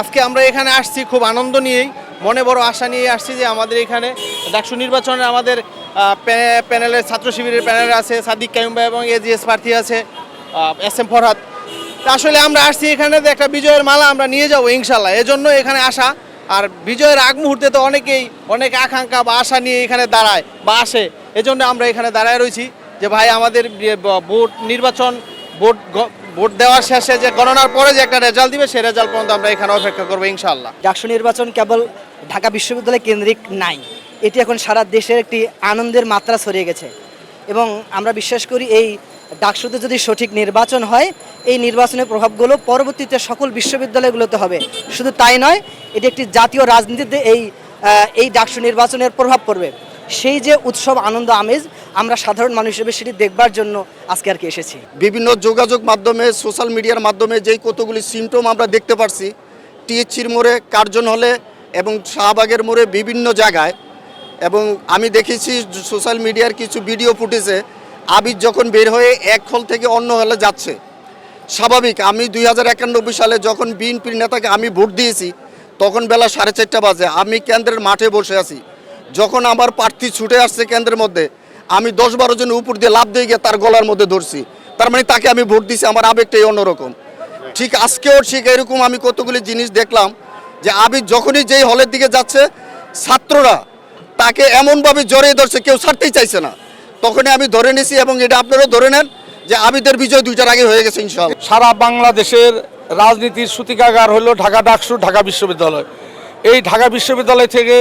আজকে আমরা এখানে আসছি খুব আনন্দ নিয়েই, মনে বড় আশা নিয়ে আসছি যে আমাদের এখানে ডাকসু নির্বাচনে আমাদের প্যানে- প্যানেলের, ছাত্র শিবিরের প্যানেল আছে, সাদিক কায়ুম্বা এবং এজিএস প্রার্থী আছে এস এম ফরহাদ। আসলে আমরা আসছি এখানে একটা বিজয়ের মালা আমরা নিয়ে যাব ইনশাল্লাহ এজন্য এখানে আসা। আর বিজয়ের আগ মুহূর্তে তো অনেকেই অনেক আকাঙ্ক্ষা বা আশা নিয়ে এখানে দাঁড়ায় বা আসে, এজন্য আমরা এখানে দাঁড়ায় রয়েছি যে ভাই আমাদের ভোট নির্বাচন ভোট ভোট দেওয়ার শেষে যে গণনার পরে যে একটা রেজাল্ট দিবে, সেই রেজাল্ট পর্যন্ত আমরা এখানে অপেক্ষা করব ইনশাল্লাহ ডাকসু নির্বাচন কেবল ঢাকা বিশ্ববিদ্যালয় কেন্দ্রিক নাই, এটি এখন সারা দেশের একটি আনন্দের মাত্রা ছড়িয়ে গেছে। এবং আমরা বিশ্বাস করি এই ডাকসুতে যদি সঠিক নির্বাচন হয়, এই নির্বাচনের প্রভাবগুলো পরবর্তীতে সকল বিশ্ববিদ্যালয়গুলোতে হবে। শুধু তাই নয়, এটি একটি জাতীয় রাজনীতিতে এই এই ডাকসু নির্বাচনের প্রভাব পড়বে। সেই যে উৎসব আনন্দ আমেজ, আমরা সাধারণ মানুষ হিসেবে সেটি দেখবার জন্য আজকে আর কি এসেছি। বিভিন্ন যোগাযোগ মাধ্যমে, সোশ্যাল মিডিয়ার মাধ্যমে যেই কতগুলি সিমটম আমরা দেখতে পারছি টিএচসির মোড়ে কার্জন হলে এবং শাহবাগের মোড়ে বিভিন্ন জায়গায়, এবং আমি দেখেছি সোশ্যাল মিডিয়ার কিছু ভিডিও ফুটেজে আবির যখন বের হয়ে এক হল থেকে অন্য হলে যাচ্ছে। স্বাভাবিক, আমি দুই হাজার একানব্বই সালে যখন বিএনপির নেতাকে আমি ভোট দিয়েছি, তখন বেলা সাড়ে চারটা বাজে, আমি কেন্দ্রের মাঠে বসে আছি। যখন আমার প্রার্থী ছুটে আসছে কেন্দ্রের মধ্যে, আমি দশ বারো জন উপর দিয়ে লাভ দিয়ে গিয়ে তার গলার মধ্যে ধরছি। তার মানে তাকে আমি ভোট দিছি, আমার আবেগটাই অন্যরকম। ঠিক আজকেও ঠিক এরকম আমি কতগুলি জিনিস দেখলাম যে আবির যখনই যেই হলের দিকে যাচ্ছে, ছাত্ররা তাকে এমনভাবে জড়িয়ে ধরছে, কেউ ছাড়তেই চাইছে না। তখনই আমি ধরে নিছি এবং এটা আপনারাও ধরে নেন যে আবিদের বিজয় দুইটার আগে হয়ে গেছে, ইনশাআল্লাহ। সারা বাংলাদেশের রাজনীতির সূতিকাগার হলো ঢাকা ডাকসু ঢাকা বিশ্ববিদ্যালয়। এই ঢাকা বিশ্ববিদ্যালয় থেকে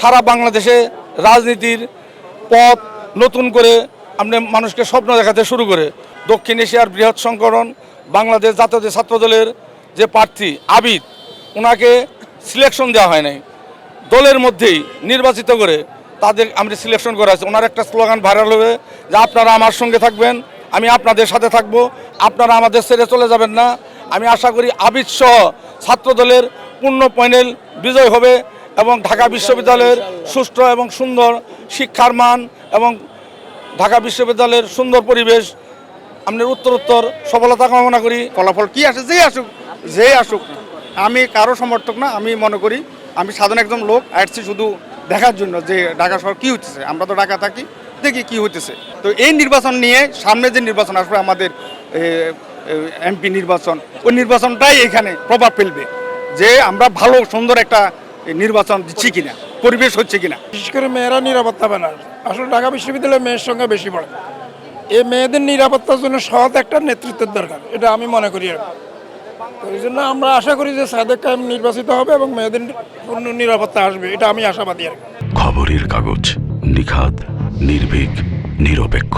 সারা বাংলাদেশে রাজনীতির পথ নতুন করে আপনি মানুষকে স্বপ্ন দেখাতে শুরু করে। দক্ষিণ এশিয়ার বৃহৎ সংকরণ বাংলাদেশ জাতীয় ছাত্র দলের যে প্রার্থী আবিদ ওনাকে সিলেকশন দেওয়া হয় নাই। দলের মধ্যেই নির্বাচিত করে তাদের আমরা সিলেকশন করা আছে ওনার একটা স্লোগান ভাইরাল হবে যে, আপনারা আমার সঙ্গে থাকবেন, আমি আপনাদের সাথে থাকব, আপনারা আমাদের ছেড়ে চলে যাবেন না। আমি আশা করি আবিদ সহ ছাত্র দলের পূর্ণ প্যানেল বিজয় হবে এবং ঢাকা বিশ্ববিদ্যালয়ের সুষ্ঠু এবং সুন্দর শিক্ষার মান এবং ঢাকা বিশ্ববিদ্যালয়ের সুন্দর পরিবেশ। আপনার উত্তরোত্তর সফলতা কামনা করি। ফলাফল কি আসে যেই আসুক যেই আসুক, আমি কারও সমর্থক না, আমি মনে করি, আমি সাধারণ একজন লোক, আসছি শুধু দেখার জন্য যে ঢাকা শহর কী হচ্ছে আমরা তো ঢাকা থাকি, দেখি কি হইতেছে। তো এই নির্বাচন নিয়ে সামনে যে নির্বাচন আসবে, আমাদের এমপি নির্বাচন, ওই নির্বাচনটাই এখানে প্রভাব ফেলবে। যে আমরা ভালো সুন্দর একটা নির্বাচন দিচ্ছি কিনা পরিবেশ হচ্ছে কিনা। বিশেষ করে মেয়েরা নিরাপত্তা পায় না। আসলে ঢাকা বিশ্ববিদ্যালয়ে মেয়ের সংখ্যা বেশি পড়ে। এই মেয়েদের নিরাপত্তার জন্য সৎ একটা নেতৃত্বের দরকার এটা আমি মনে করি। তো এই জন্য আমরা আশা করি যে সাদেক কায়েম নির্বাচিত হবে এবং মেয়েদের পূর্ণ নিরাপত্তা আসবে এটা আমি আশাবাদী আর খবরের কাগজ নিখাদ নির্ভীক নিরপেক্ষ।